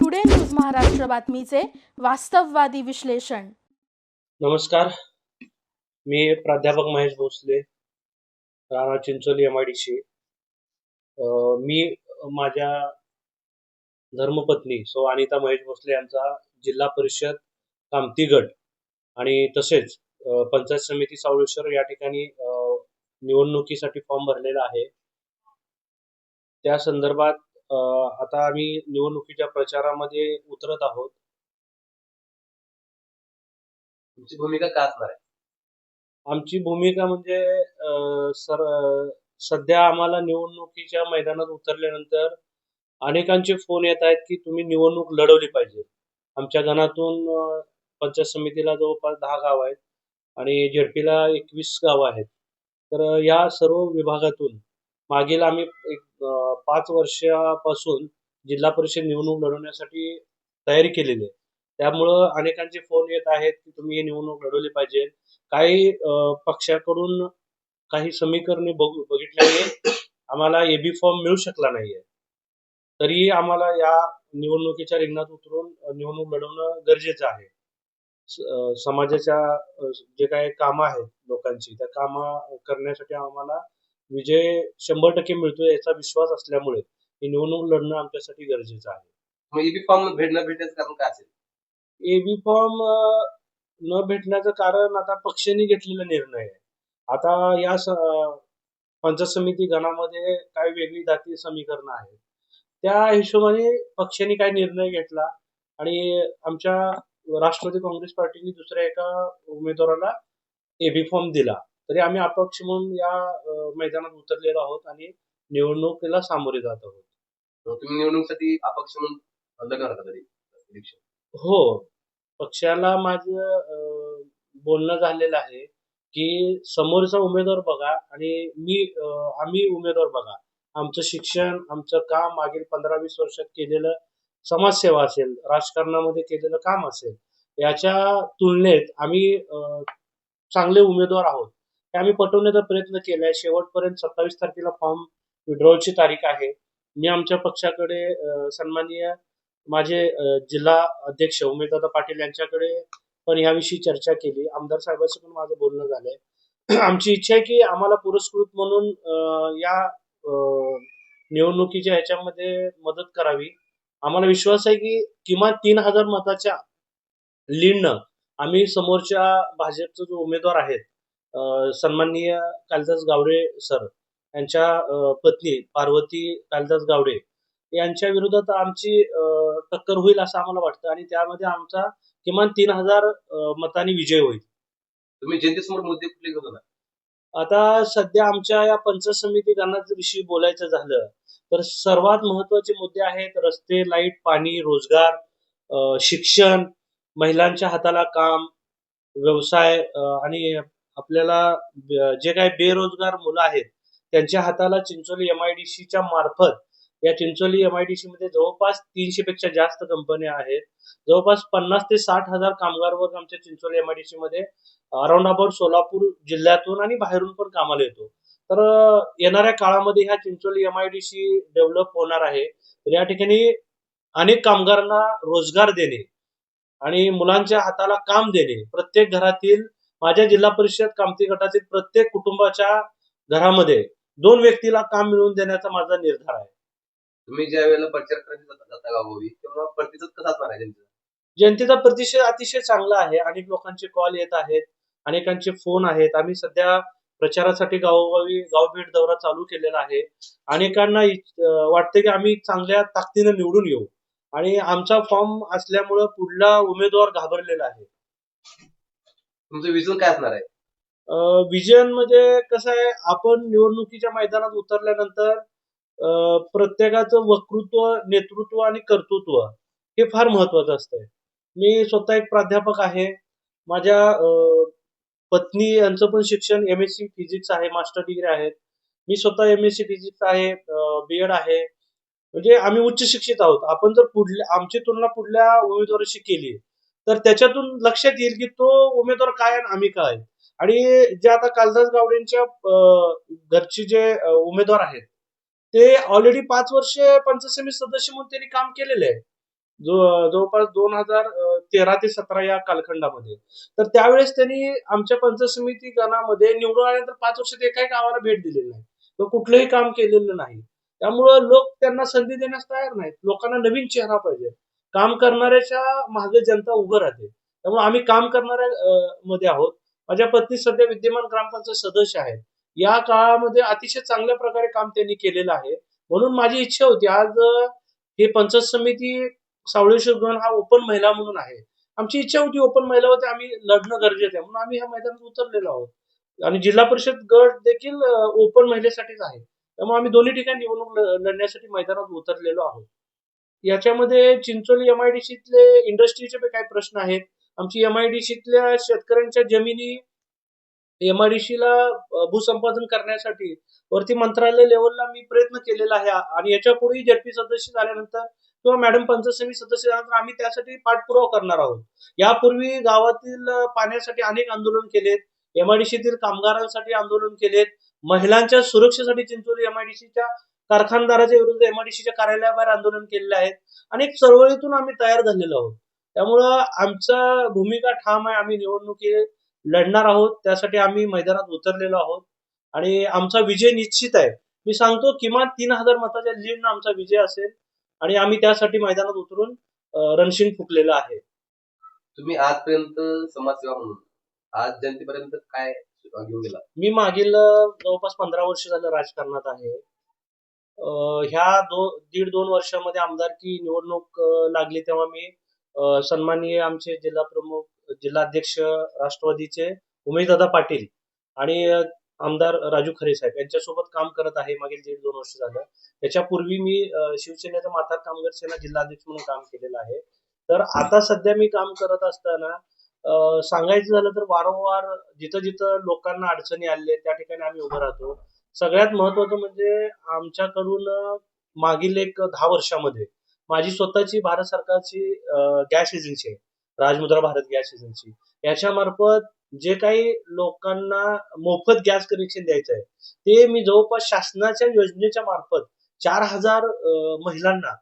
Today news Maharashtra बातमीचे वास्तववादी विश्लेषण नमस्कार. मी प्राध्यापक Mahesh Bhosale Rana Chincholi M I D C मी माझ्या धर्मपत्नी सो अनिता महेश भोसले यांचा जिल्हा परिषद कामती गट आणि तसेच पंचायत समिती सावळेश्वर या ठिकाणी निवडणुकीसाठी फॉर्म भरलेला आहे. त्या संदर्भात आता आम्ही निवडणुकीच्या प्रचारामध्ये उतरत आहोत. तुमची भूमिका का असणार आहे? आमची भूमिका म्हणजे सर सध्या आम्हाला निवडणुकीच्या मैदानात उतरल्यानंतर अनेकांचे फोन येत आहेत की तुम्ही निवडणूक लढवली पाहिजे. आमच्या गणातून पंचायत समितीला जवळपास दहा गाव आहेत. आणि झेडपीला एकवीस गावं आहेत. तर या सर्व विभागातून मागील आम्ही एक पाच वर्षापासून जिल्हा परिषद निवडणूक लढवण्यासाठी तयारी केलेली आहे. त्यामुळं अनेकांचे फोन येत आहेत की तुम्ही ही निवडणूक लढवली पाहिजे. काही पक्षाकडून काही समीकरणे बघू बघितल्याने आम्हाला एबी फॉर्म मिळू शकला नाहीये. तरीही आम्हाला या निवडणुकीच्या रिंगणात उतरून निवडणूक लढवणं गरजेचं आहे. समाजाच्या जे काही कामं आहेत लोकांची त्या कामं करण्यासाठी आम्हाला विजय शंभर टक्के मिळतो याचा विश्वास असल्यामुळे ही निवडणूक लढणं आमच्यासाठी गरजेचं आहे. एबी फॉर्म भेटणं भेटायचं कारण काय असेल? एबी फॉर्म न भेटण्याचं कारण आता पक्षाने घेतलेला निर्णय आहे. आता या पंचायत समिती गणामध्ये काही वेगळी जाती समीकरणं आहेत. त्या हिशोबाने पक्षाने काय निर्णय घेतला आणि आमच्या राष्ट्रवादी काँग्रेस पार्टीने दुसऱ्या एका उमेदवाराला एबी फॉर्म दिला. तरी आम्ही अपक्ष म्हणून या मैदानात उतरलेलो आहोत आणि निवडणुकीला सामोरे जात आहोत. तुम्ही निवडणुकीसाठी अपक्ष म्हणून लग्न का तरी? इलेक्शन हो. पक्षाला माझं बोलणं झालेलं आहे की समोरचा उमेदवार बघा आणि मी आम्ही उमेदवार बघा. आमचं शिक्षण आमचं काम मागील पंधरा वीस वर्षात केलेलं समाजसेवा असेल राजकारणामध्ये केलेलं काम असेल याच्या तुलनेत आम्ही चांगले उमेदवार आहोत. हे आम्ही पटवण्याचा प्रयत्न केलाय. शेवटपर्यंत सत्तावीस तारखेला फॉर्म विड्रॉलची तारीख आहे. मी आमच्या पक्षाकडे सन्माननीय माझे जिल्हा अध्यक्ष उमेदवार पाटील यांच्याकडे पण याविषयी चर्चा केली. आमदार साहेबांशी पण माझं बोलणं झालंय. आमची इच्छा आहे की आम्हाला पुरस्कृत म्हणून या निवडणुकीच्या ह्याच्यामध्ये मदत करावी. आम्हाला विश्वास आहे की किमान तीन हजार मताच्या लीडनं आम्ही समोरच्या भाजपचा जो उमेदवार आहेत सन्माननीय कालिदास गावडे सर यांच्या पत्नी पार्वती कालिदास गावडे यांच्या विरोधात आमची टक्कर होईल असं आम्हाला वाटतं आणि त्यामध्ये आमचा किमान तीन हजार मतांनी विजय होईल. तुम्ही जनतेसमोर मुद्दे कुठले घेऊन आता सध्या आमच्या या पंचायत समिती गणाविषयी बोलायचं झालं तर सर्वात महत्त्वाचे मुद्दे आहेत रस्ते लाइट पाणी रोजगार शिक्षण महिलांच्या हाताला काम व्यवसाय आणि आपल्याला जे काही बेरोजगार मुलं आहेत त्यांच्या हाताला चिंचोली एम आय डी सीच्या मार्फत या Chincholi M I D C मध्ये जवळपास तीनशे पेक्षा जास्त कंपन्या आहेत. जवळपास पन्नास ते साठ हजार कामगार वर्ग आमच्या Chincholi M I D C मध्ये अराउंड अबाउट सोलापूर जिल्ह्यातून आणि बाहेरून पण कामाला येतो. तर येणाऱ्या काळामध्ये ह्या Chincholi M I D C develop होणार आहे. तर या ठिकाणी अनेक कामगारांना रोजगार देणे आणि मुलांच्या हाताला काम देणे. प्रत्येक घरातील माझ्या जिल्हा परिषद कामती गटातील प्रत्येक कुटुंबाच्या घरामध्ये दोन व्यक्तीला काम मिळवून देण्याचा माझा निर्धार आहे. तुम्ही ज्या वेळेला प्रचार जाता जाता गावोगावी तेव्हा प्रतिसाद कसा असणार आहे जनतेचा जनतेचा प्रतिसाद अतिशय चांगला आहे. अनेक लोकांचे कॉल येत आहेत अनेकांचे फोन आहेत. आम्ही सध्या प्रचारासाठी गावोगावी गावभेट दौरा चालू केलेला आहे. अनेकांना वाटते की आम्ही चांगल्या ताकदीनं निवडून येऊ. आणि आमचा फॉर्म असल्यामुळं पुढला उमेदवार घाबरलेला आहे. तुमचं विजन काय असणार आहे? विजन म्हणजे कसं आहे आपण निवडणुकीच्या मैदानात उतरल्यानंतर प्रत्येकाचं वक्तृत्व नेतृत्व आणि कर्तृत्व हे फार महत्वाचं असतंय. मी स्वतः एक प्राध्यापक आहे. माझ्या पत्नी यांचं पण शिक्षण एम एस सी फिजिक्स आहे मास्टर डिग्री आहेत. मी स्वतः एम एस सी फिजिक्स आहे बी एड आहे. म्हणजे आम्ही उच्च शिक्षित आहोत. आपण जर पुढल्या आमची तुलना पुढल्या उमेदवाराशी केली तर त्याच्यातून लक्षात येईल की तो उमेदवार काय आणि आम्ही काय आणि जे आता कालदास गावडेंच्या घरचे जे उमेदवार आहेत ते ऑलरेडी पाच वर्ष पंचायत सदस्य म्हणून त्यांनी काम केलेले आहे. जो जवळपास दोन हजार तेरा ते सतरा या कालखंडामध्ये. तर त्यावेळेस त्यांनी आमच्या पंचायत समिती गणामध्ये निवडून आल्यानंतर पाच वर्ष ते एकाही गावाला भेट दिलेली नाही. किंवा कुठलंही काम केलेलं नाही. त्यामुळं लोक त्यांना संधी देण्यास तयार नाहीत. लोकांना नवीन चेहरा पाहिजे. काम करणाऱ्याच्या मागे जनता उभं राहते. त्यामुळे आम्ही काम करणाऱ्या मध्ये आहोत. माझ्या पत्नी सध्या विद्यमान ग्रामपंचायत सदस्य आहेत. या काळामध्ये अतिशय चांगल्या प्रकारे काम त्यांनी केलेलं आहे. म्हणून माझी इच्छा होती आज हे पंचायत समिती सावळेश्वर गण हा ओपन महिला म्हणून आहे. आमची इच्छा होती ओपन महिला होती आम्ही लढणं गरजेचं आहे. म्हणून आम्ही ह्या मैदानात उतरलेलो आहोत. आणि जिल्हा परिषद गट देखील ओपन महिलेसाठीच आहे. त्यामुळे आम्ही दोन्ही ठिकाणी निवडणूक लढण्यासाठी मैदानात उतरलेलो आहोत. याच्यामध्ये चिंचोली एम आयडीसीतले इंडस्ट्रीचे काही प्रश्न आहेत. आमची एमआयडीसीतल्या शेतकऱ्यांच्या जमिनी एमआयडीसीला भूसंपादन करण्यासाठी वरती मंत्रालय लेवलला मी प्रयत्न केलेला आहे. आणि याच्यापूर्वी जेडपी सदस्य झाल्यानंतर किंवा मॅडम पंचायत सदस्य झाल्यानंतर आम्ही त्यासाठी पाठपुरावा करणार आहोत. यापूर्वी गावातील पाण्यासाठी अनेक आंदोलन केलेत. एमआयडीसीतील कामगारांसाठी आंदोलन केलेत. महिलांच्या सुरक्षेसाठी चिंचोली एमआयडीसीच्या कारखानदाराच्या विरुद्ध एमआयडीसीच्या कार्यालयाबाहेर आंदोलन केलेले आहेत. अनेक चळवळीतून आम्ही तयार झालेलो आहोत. त्यामुळं आमचा भूमिका ठाम आहे. आम्ही निवडणुकी लढणार आहोत. त्यासाठी आम्ही मैदानात उतरलेलो आहोत. आणि आमचा विजय निश्चित आहे. मी सांगतो किमान तीन हजार मताच्या लीडनं आमचा विजय असेल. आणि आम्ही त्यासाठी मैदानात उतरून रणशिंग फुकलेलं आहे. तुम्ही आजपर्यंत समाजसेवा म्हणून आज जनतेपर्यंत काय घेऊन गेला मी मागील जवळपास पंधरा वर्ष झालं राजकारणात आहे. ह्या दो दीड दोन वर्षामध्ये आमदारकी निवडणूक लागली तेव्हा मी सन्माननीय आमचे जिल्हा प्रमुख जिल्हाध्यक्ष राष्ट्रवादीचे उमेशदादा पाटील आणि आमदार राजू खरे साहेब यांच्यासोबत काम करत आहे मागील दीड दोन वर्ष झालं. त्याच्यापूर्वी मी शिवसेनेचा माथा कामगार सेना जिल्हाध्यक्ष म्हणून काम केलेलं आहे. तर आता सध्या मी काम करत असताना सांगायचं झालं तर वारंवार जिथं जिथं लोकांना अडचणी आले त्या ठिकाणी आम्ही उभं राहतो. सगळ्यात महत्वाचं म्हणजे आमच्याकडून मागील एक दहा वर्षामध्ये माझी स्वतःची भारत सरकारची गॅस एजन्सी आहे. Rajmudra Bharat gas agency. याच्या मार्फत जे काही लोकांना मोफत गॅस कनेक्शन द्यायचं आहे ते मी जवळपास शासनाच्या योजनेच्या मार्फत चार हजार महिलांना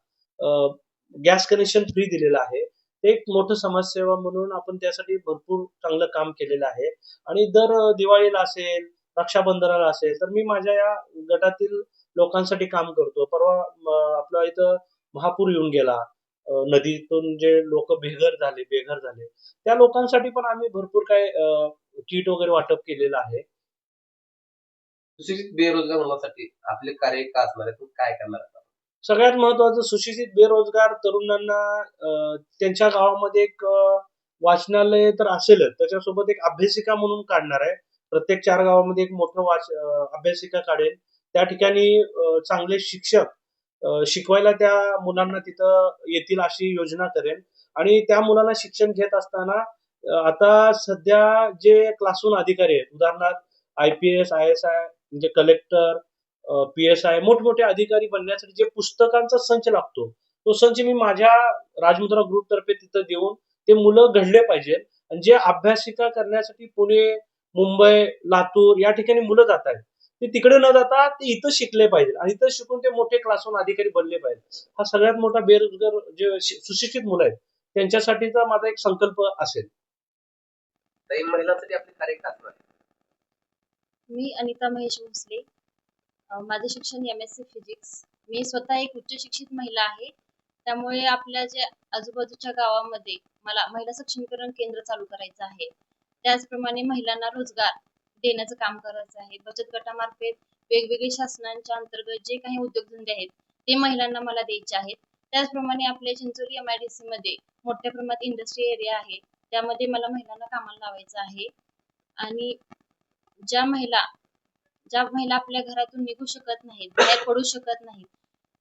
गॅस कनेक्शन फ्री दिलेलं आहे. ते एक मोठं समाजसेवा म्हणून आपण त्यासाठी भरपूर चांगलं काम केलेलं आहे. आणि दर दिवाळीला असेल रक्षाबंधनाला असेल तर मी माझ्या या गटातील लोकांसाठी काम करतो. परवा आपला आपल्या इथं महापूर येऊन गेला. नदीतून जे लोक बेघर झाले बेघर झाले त्या लोकांसाठी पण आम्ही भरपूर काय किट वगैरे वाटप केलेलं आहे. सुशिक्षित बेरोजगार मुलांसाठी आपले कार्य का असणार आहे? काय करणार? सगळ्यात महत्वाचं सुशिक्षित बेरोजगार तरुणांना त्यांच्या गावामध्ये एक वाचनालय तर असेलच. त्याच्यासोबत एक अभ्यासिका म्हणून काढणार आहे. प्रत्येक चार गावामध्ये एक मोठं वाच अभ्यासिका काढेल. त्या ठिकाणी चांगले शिक्षक शिकवायला त्या मुलांना तिथं येतील अशी योजना करेन. आणि त्या मुलांना शिक्षण घेत असताना आता सध्या जे क्लासरूम अधिकारी आहेत उदाहरणार्थ I P S I S I म्हणजे कलेक्टर पी एस आय मोठमोठे अधिकारी बनण्यासाठी जे पुस्तकांचा संच लागतो तो संच मी माझ्या राजमुद्रा ग्रुप तर्फे तिथं देऊन ते मुलं घडले पाहिजेत आणि जे अभ्यासिका करण्यासाठी पुणे मुंबई लातूर या ठिकाणी मुलं जात आहेत ते तिकडे न जाता ते इथं शिकले पाहिजे. आणि इथं शिकून ते मोठे क्लासरूम अधिकारी बनले पाहिजे. हा सगळ्यात मोठा बेरोजगार जे सुशिक्षित मुलं आहेत त्यांच्यासाठीचा माझा एक संकल्प असेल. महिलांसाठी आपले? मी अनिता महेश भोसले. माझं शिक्षण एम एस सी फिजिक्स मी स्वतः एक उच्च शिक्षित महिला आहे. त्यामुळे आपल्या जे आजूबाजूच्या गावामध्ये मला महिला सक्षमीकरण केंद्र चालू करायचं आहे. त्याचप्रमाणे महिलांना रोजगार. देण्याचं काम करायचं आहे. बचत गटामार्फत वेगवेगळे शासनांच्या अंतर्गत जे काही उद्योगधंदे आहेत ते महिलांना मला द्यायचे आहेत. त्याचप्रमाणे आपल्या Chincholi M I D C मध्ये मोठ्या प्रमाणात इंडस्ट्री एरिया आहे. त्यामध्ये मला महिलांना कामाला लावायचं आहे. आणि ज्या महिला ज्या महिला आपल्या घरातून निघू शकत नाहीत बाहेर पडू शकत नाहीत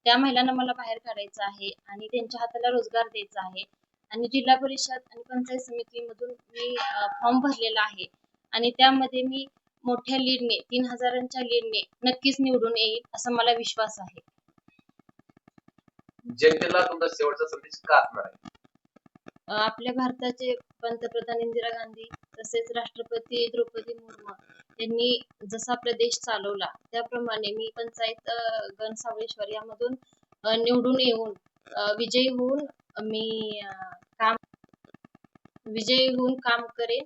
त्या महिलांना मला बाहेर काढायचं आहे आणि त्यांच्या हाताला रोजगार द्यायचा आहे. आणि जिल्हा परिषद आणि पंचायत समितीमधून मी फॉर्म भरलेला आहे. आणि त्यामध्ये मी मोठ्या लीडने तीन हजारांच्या लीडने नक्कीच निवडून येईल असा मला विश्वास आहे. जनतेला तुमचा शेवटचा संदेश का असणार आहे? आपल्या भारताचे पंतप्रधान इंदिरा गांधी तसेच राष्ट्रपती द्रौपदी मुर्मू यांनी जसा आपला देश चालवला त्याप्रमाणे मी पंचायत अ, गण सावळेश्वर यामधून निवडून येऊन विजयी होऊन मी काम विजयी होऊन काम करेन.